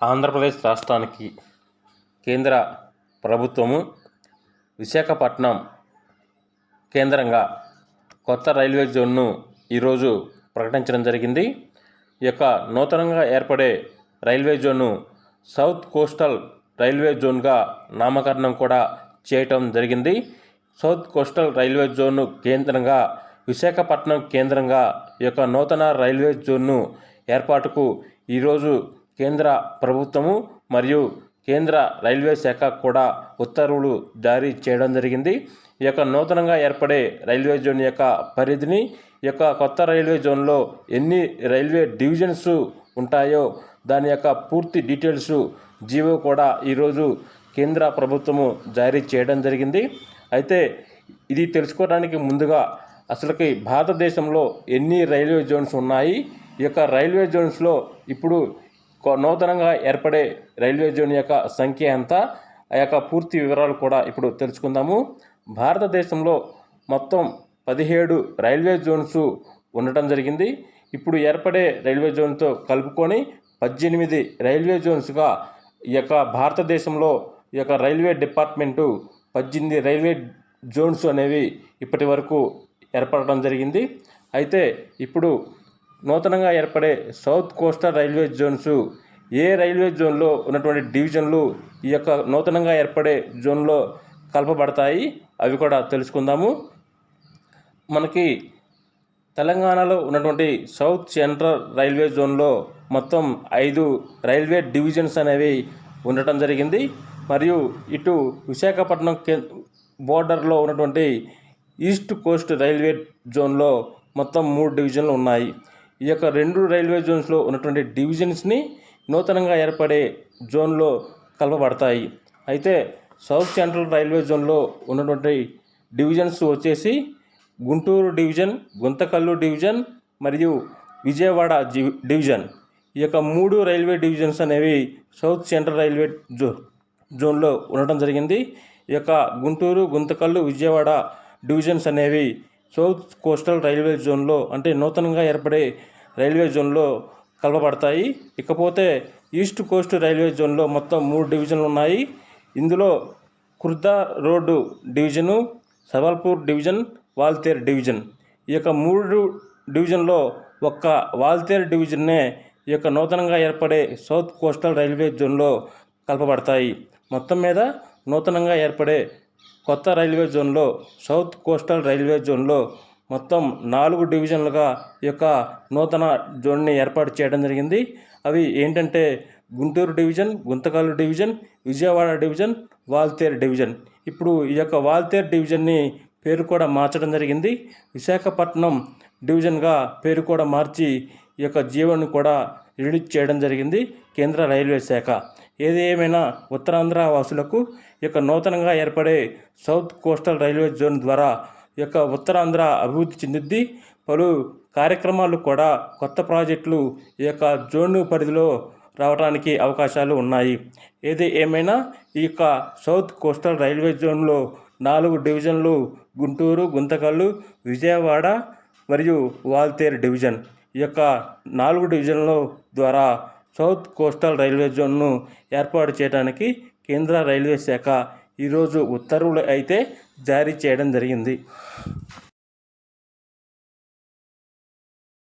ఆంధ్రప్రదేశ్ రాష్ట్రానికి కేంద్ర ప్రభుత్వము విశాఖపట్నం కేంద్రంగా కొత్త రైల్వే జోన్ను ఈరోజు ప్రకటించడం జరిగింది. ఈ యొక్క నూతనంగా ఏర్పడే రైల్వే జోన్ను సౌత్ కోస్టల్ రైల్వే జోన్గా నామకరణం కూడా చేయటం జరిగింది. సౌత్ కోస్టల్ రైల్వే జోన్ను కేంద్రంగా విశాఖపట్నం కేంద్రంగా ఈ యొక్క నూతన రైల్వే జోన్ను ఏర్పాటుకు ఈరోజు కేంద్ర ప్రభుత్వము మరియు కేంద్ర రైల్వే శాఖ కూడా ఉత్తర్వులు జారీ చేయడం జరిగింది. ఈ యొక్క నూతనంగా ఏర్పడే రైల్వే జోన్ యొక్క పరిధిని ఈ యొక్క కొత్త రైల్వే జోన్లో ఎన్ని రైల్వే డివిజన్స్ ఉంటాయో దాని యొక్క పూర్తి డీటెయిల్స్ జీవో కూడా ఈరోజు కేంద్ర ప్రభుత్వము జారీ చేయడం జరిగింది. అయితే ఇది తెలుసుకోవడానికి ముందుగా అసలుకి భారతదేశంలో ఎన్ని రైల్వే జోన్స్ ఉన్నాయి? ఈ యొక్క రైల్వే జోన్స్లో ఇప్పుడు నూతనంగా ఏర్పడే రైల్వే జోన్ యొక్క సంఖ్య ఎంత? ఆ యొక్క పూర్తి వివరాలు కూడా ఇప్పుడు తెలుసుకుందాము. భారతదేశంలో మొత్తం పదిహేడు రైల్వే జోన్స్ ఉండటం జరిగింది. ఇప్పుడు ఏర్పడే రైల్వే జోన్తో కలుపుకొని పద్దెనిమిది రైల్వే జోన్స్గా ఈ యొక్క భారతదేశంలో ఈ యొక్క రైల్వే డిపార్ట్మెంటు పద్దెనిమిది రైల్వే జోన్స్ అనేవి ఇప్పటి వరకు ఏర్పడడం జరిగింది. అయితే ఇప్పుడు నూతనంగా ఏర్పడే సౌత్ కోస్టల్ రైల్వే జోన్స్ ఏ రైల్వే జోన్లో ఉన్నటువంటి డివిజన్లు ఈ యొక్క నూతనంగా ఏర్పడే జోన్లో కలపబడతాయి అవి కూడా తెలుసుకుందాము. మనకి తెలంగాణలో ఉన్నటువంటి సౌత్ సెంట్రల్ రైల్వే జోన్లో మొత్తం ఐదు రైల్వే డివిజన్స్ అనేవి ఉండటం జరిగింది. మరియు ఇటు విశాఖపట్నం కే బోర్డర్లో ఉన్నటువంటి ఈస్ట్ కోస్ట్ రైల్వే జోన్లో మొత్తం మూడు డివిజన్లు ఉన్నాయి. ఈ యొక్క రెండు రైల్వే జోన్స్లో ఉన్నటువంటి డివిజన్స్ని నూతనంగా ఏర్పడే జోన్లో కలపబడతాయి అయితే సౌత్ సెంట్రల్ రైల్వే జోన్లో ఉన్నటువంటి డివిజన్స్ వచ్చేసి గుంటూరు డివిజన్ గుంతకల్లు డివిజన్ మరియు విజయవాడ జి- డివిజన్. ఈ యొక్క మూడు రైల్వే డివిజన్స్ అనేవి సౌత్ సెంట్రల్ రైల్వే జో జోన్లో ఉండటం జరిగింది. ఈ యొక్క గుంటూరు గుంతకల్లు విజయవాడ డివిజన్స్ అనేవి సౌత్ కోస్టల్ రైల్వే జోన్లో అంటే నూతనంగా ఏర్పడే రైల్వే జోన్లో కలపబడతాయి ఇకపోతే ఈస్ట్ కోస్ట్ రైల్వే జోన్లో మొత్తం మూడు డివిజన్లు ఉన్నాయి. ఇందులో Khurda road division Sambalpur division Waltair division. ఈ యొక్క మూడు డివిజన్లో ఒక్క వాల్తేర్ డివిజన్నే ఈ యొక్క నూతనంగా ఏర్పడే సౌత్ కోస్టల్ రైల్వే జోన్లో కలపబడతాయి. మొత్తం మీద నూతనంగా ఏర్పడే కొత్త రైల్వే జోన్లో సౌత్ కోస్టల్ రైల్వే జోన్లో మొత్తం నాలుగు డివిజన్లుగా ఈ యొక్క నూతన జోన్ని ఏర్పాటు చేయడం జరిగింది. అవి ఏంటంటే Guntur division Guntakal division Vijayawada division Waltair division. ఇప్పుడు ఈ యొక్క వాల్తేర్ డివిజన్ని పేరు కూడా మార్చడం జరిగింది. విశాఖపట్నం డివిజన్గా పేరు కూడా మార్చి ఈ యొక్క జీవోని కూడా రిలీజ్ చేయడం జరిగింది కేంద్ర రైల్వే శాఖ. ఏది ఏమైనా ఉత్తరాంధ్ర వాసులకు ఈ యొక్క నూతనంగా ఏర్పడే సౌత్ కోస్టల్ రైల్వే జోన్ ద్వారా యొక్క ఉత్తరాంధ్ర అభివృద్ధి చెందిద్ది. పలు కార్యక్రమాలు కూడా కొత్త ప్రాజెక్టులు ఈ యొక్క జోన్ పరిధిలో రావడానికి అవకాశాలు ఉన్నాయి. ఏది ఏమైనా ఈ యొక్క సౌత్ కోస్టల్ రైల్వే జోన్లో నాలుగు డివిజన్లు గుంటూరు గుంతకల్లు విజయవాడ మరియు వాల్తేరు డివిజన్ ఈ యొక్క నాలుగు డివిజన్ల ద్వారా సౌత్ కోస్టల్ రైల్వే జోన్ను ఏర్పాటు చేయడానికి కేంద్ర రైల్వే శాఖ ఈరోజు ఉత్తర్వులు అయితే జారీ చేయడం జరిగింది.